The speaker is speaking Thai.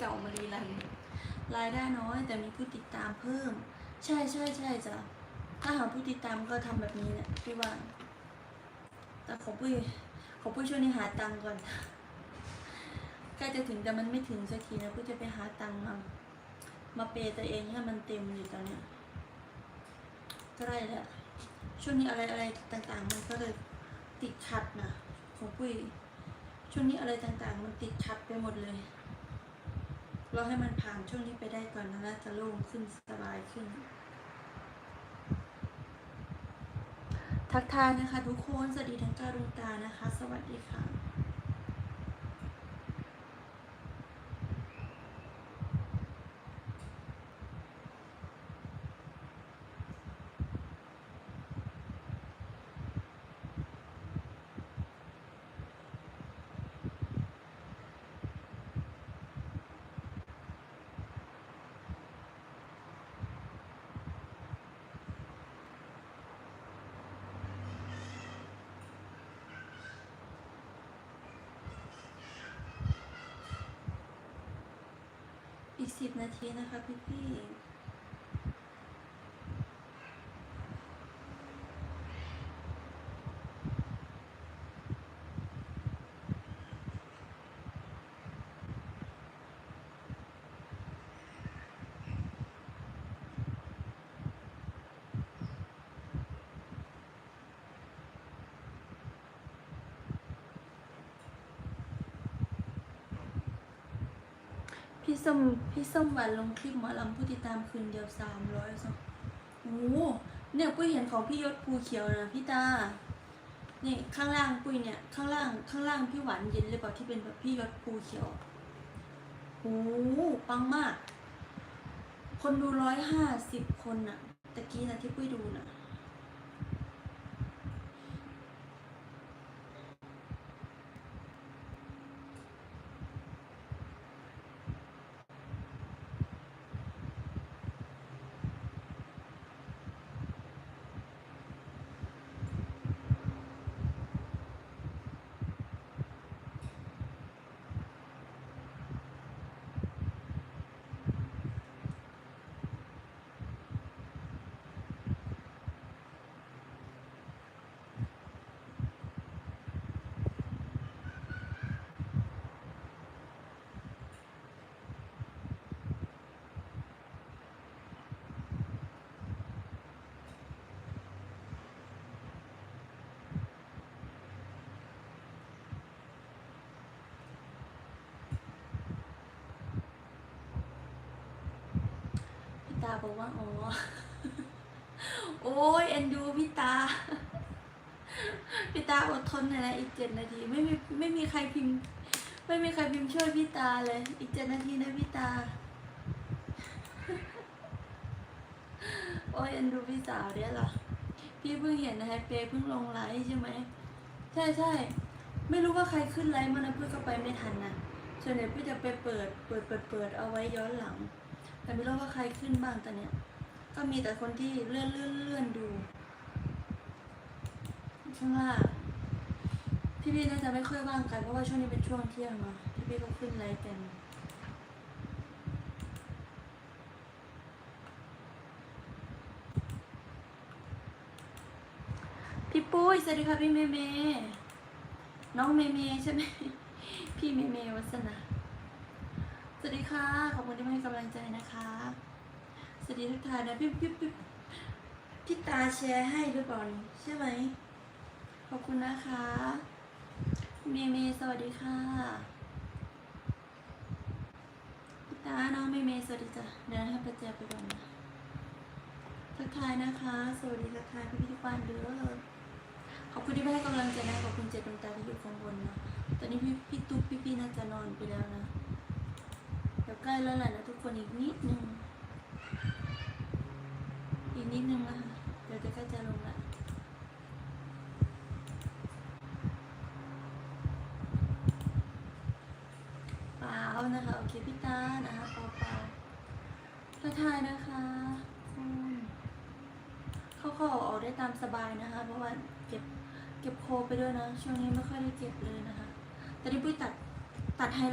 เก่ามารีรันรายได้น้อย แต่มีผู้ติดตามเพิ่ม ใช่ใช่ใช่จ้ะถ้าหาผู้ติดตามก็ทำแบบนี้แหละพี่ว่า แต่ขอปุ้ยขอปุ้ยช่วงนี้หาตังค์ก่อนใกล้จะถึงแต่มันไม่ถึงสักทีนะปุ้ยจะไปหาตังค์มามาเปย์ตัวเองให้มันเต็มอยู่ตอนเนี้ยใกล้แล้วช่วงนี้อะไรอะไรต่างๆ มันก็เลยติดขัดนะของปุ้ยช่วงนี้อะไรต่างๆ มันติดขัดไปหมดเลย ราให้มันผ่านช่วงนี้ไปได้ก่อนนะแล้วจะโล่งขึ้นสบายขึ้น ทักทายนะคะ ทุกคน สวัสดีทั้งการุงตานะคะ สวัสดีค่ะ อีกสิบนาทีนะคะพี่พี่ พี่ส้มพี่ส้มหวานลงคลิปหมอลำผู้ติดตามคืนเดียวสามร้อยสองโอ้โหเนี่ยปุ้ยเห็นของพี่ยศภูเขียวนะพี่ตานี่ข้างล่างปุ้ยเนี่ยข้างล่างข้างล่างพี่หวานเย็นเลยเปล่าที่เป็นแบบพี่ยศภูเขียวโอ้โหปังมาก คนดูร้อยห้าสิบคนน่ะตะกี้นะที่ปุ้ยดูน่ะาบอกว่าอ๋อ โอ้ยเอ็นดูพี่ตา พี่ตาอดทนหน่อยนะอีกเจ็ดนาที ไม่มีไม่มีใครพิมพ์ ไม่มีใครพิมพ์ช่วยพี่ตาเลย อีกเจ็ดนาทีนะพี่ตา โอ้ยเอ็นดูพี่สาวเดี๋ยเหรอพี่เพิ่งเห็นนะฮะเปเพิ่งลงไลฟ์ใช่ไหมใช่ใช่ไม่รู้ว่าใครขึ้นไลฟ์มานะเพื่อก็ไปไม่ทันนะส่วนใหญ่พี่จะไปเปิดเปิดเปิดเปิดเอาไว้ย้อนหลัง แต่ไม่รู้ว่าใครขึ้นบ้างตอนเนี้ย ก็มีแต่คนที่เลื่อนเลื่อนเลื่อนดูช่วงล่างพี่พี่ๆน่าจะไม่ค่อยว่างกันเพราะว่าช่วงนี้เป็นช่วงเที่ยงเนาะพี่พี่ๆก็ขึ้นไลฟ์กันพี่ปุ้ยสวัสดีค่ะพี่เมเม น้องเมเมใช่ไหมพี่เมเมวัสนา สวัสดีค่ะ ขอบคุณที่มาให้กำลังใจนะคะ สวัสดีทุกท่านนะพี่พี่พี่พี่ตาแชร์ให้หรือเปล่านี่ใช่ไหม ขอบคุณนะคะเมย์เมย์สวัสดีค่ะพี่ตาน้องเมย์เมย์สวัสดีจ้ะเดี๋ยวให้ประแจไปก่อนนะทักทายนะคะ สวัสดีทักทายพี่พี่ทุกบ้านเด้อขอบคุณที่มาให้กำลังใจนะขอบคุณเจ็ดดวงตาที่อยู่ข้างบนนะตอนนี้พี่พี่ตุ๊กพี่พี่น่าจะนอนไปแล้วนะ ดี๋ยวใกล้แล้วแหละนะทุกคนอีกนิดนึง อีกนิดนึงนะคะเดี๋ยวจะใกล้จะลงละเปล่านะคะโอเคพี่ตานะคะเปล่าเปล่าทักทายนะคะอืมเข้าขออกออกได้ตามสบายนะคะ เพราะว่าเก็บเก็บโคไปด้วยนะ ช่วงนี้ไม่ค่อยได้เก็บเลยนะคะ แต่ที่ปุ้ยตัดตัดไฮ